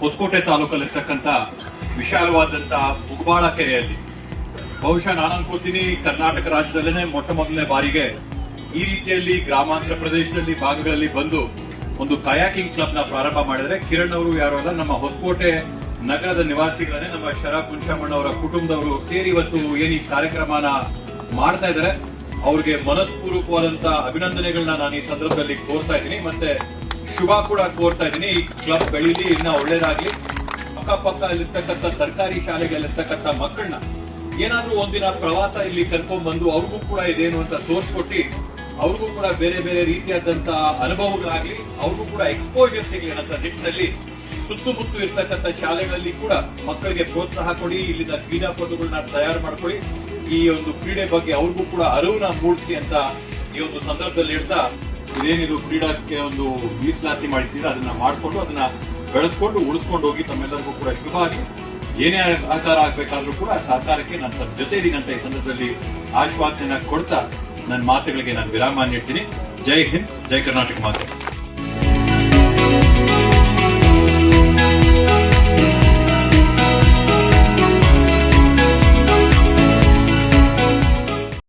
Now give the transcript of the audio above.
ಹೊಸಕೋಟೆ ತಾಲೂಕಲ್ಲಿರ್ತಕ್ಕಂಥ ವಿಶಾಲವಾದಂತಹ ಮುಗಬಾಳ ಕೆರೆಯಲ್ಲಿ. ಬಹುಶಃ ನಾನು ಅನ್ಕೋತೀನಿ ಕರ್ನಾಟಕ ರಾಜ್ಯದಲ್ಲೇ ಮೊಟ್ಟ ಮೊದಲನೇ ಬಾರಿಗೆ ಈ ರೀತಿಯಲ್ಲಿ ಗ್ರಾಮಾಂತರ ಪ್ರದೇಶದಲ್ಲಿ, ಭಾಗಗಳಲ್ಲಿ ಬಂದು ಒಂದು ಕಯಾಕಿಂಗ್ ಕ್ಲಬ್ನ ಪ್ರಾರಂಭ ಮಾಡಿದ್ರೆ ಕಿರಣ್ ಅವರು ಯಾರು ಅಲ್ಲ, ನಮ್ಮ ಹೊಸಕೋಟೆ ನಗರದ ನಿವಾಸಿಗಳನ್ನೇ ನಮ್ಮ ಶರಾ ಅವರ ಕುಟುಂಬದವರು ಸೇರಿ ಇವತ್ತು ಏನೀ ಈ ಕಾರ್ಯಕ್ರಮನ ಮಾಡ್ತಾ ಇದ್ದಾರೆ. ಅವ್ರಿಗೆ ಮನಸ್ಪೂರ್ವಕವಾದಂತಹ ಅಭಿನಂದನೆಗಳನ್ನ ನಾನು ಈ ಸಂದರ್ಭದಲ್ಲಿ ಕೋರ್ತಾ ಇದ್ದೀನಿ. ಮತ್ತೆ ಶುಭ ಕೂಡ ಕೋರ್ತಾ ಇದ್ದೀನಿ. ಈ ಕ್ಲಬ್ ಬೆಳೀಲಿ ಇನ್ನ ಒಳ್ಳೇದಾಗ್ಲಿ. ಅಕ್ಕಪಕ್ಕ ಅಲ್ಲಿರ್ತಕ್ಕಂಥ ಸರ್ಕಾರಿ ಶಾಲೆಗಳಲ್ಲಿರ್ತಕ್ಕಂಥ ಮಕ್ಕಳನ್ನ ಏನಾದ್ರೂ ಒಂದಿನ ಪ್ರವಾಸ ಇಲ್ಲಿ ಕರ್ಕೊಂಡ್ ಬಂದು ಅವ್ರಿಗೂ ಕೂಡ ಇದೇನು ಅಂತ ತೋರ್ಸ್ಕೊಟ್ಟಿ, ಅವ್ರಿಗೂ ಕೂಡ ಬೇರೆ ಬೇರೆ ರೀತಿಯಾದಂತಹ ಅನುಭವಗಳಾಗ್ಲಿ, ಅವ್ರಿಗೂ ಕೂಡ ಎಕ್ಸ್ಪೋಜರ್ ಸಿಗ್ಲಿ ಅನ್ನೋ ನಿಟ್ಟಿನಲ್ಲಿ ಸುತ್ತಮುತ್ತ ಇರ್ತಕ್ಕಂಥ ಶಾಲೆಗಳಲ್ಲಿ ಕೂಡ ಮಕ್ಕಳಿಗೆ ಪ್ರೋತ್ಸಾಹ ಕೊಡಿ ಇಲ್ಲಿನ ಕ್ರೀಡಾಪಟುಗಳನ್ನ ತಯಾರು ಮಾಡ್ಕೊಳ್ಳಿ. ಈ ಒಂದು ಕ್ರೀಡೆ ಬಗ್ಗೆ ಅವ್ರಿಗೂ ಕೂಡ ಅರಿವನ್ನ ಮೂಡಿಸಿ ಅಂತ ಈ ಒಂದು ಸಂದರ್ಭದಲ್ಲಿ ಹೇಳ್ತಾ ಇದೇನಿದು ಕ್ರೀಡಾಕ್ಕೆ ಒಂದು ಮೀಸಲಾತಿ ಮಾಡಿದ್ದೀರಾ? ಅದನ್ನ ಮಾಡ್ಕೊಂಡು ಅದನ್ನ ಬೆಳೆಸ್ಕೊಂಡು ಉಳಿಸ್ಕೊಂಡು ಹೋಗಿ ತಮ್ಮೆಲ್ಲರಿಗೂ ಕೂಡ ಶುಭ ಆಗಿ ಏನೇ ಸಹಕಾರ ಆಗ್ಬೇಕಾದ್ರೂ ಕೂಡ ಸಹಕಾರಕ್ಕೆ ನಾನು ಜೊತೆ ಅಂತ ಈ ಸಂದರ್ಭದಲ್ಲಿ ಆಶ್ವಾಸನೆಯನ್ನ ಕೊಡ್ತಾ ನನ್ನ ಮಾತುಗಳಿಗೆ ನಾನು ವಿರಾಮ ನೀಡ್ತೀನಿ. ಜೈ ಹಿಂದ್, ಜೈ ಕರ್ನಾಟಕ ಮಾತೆ.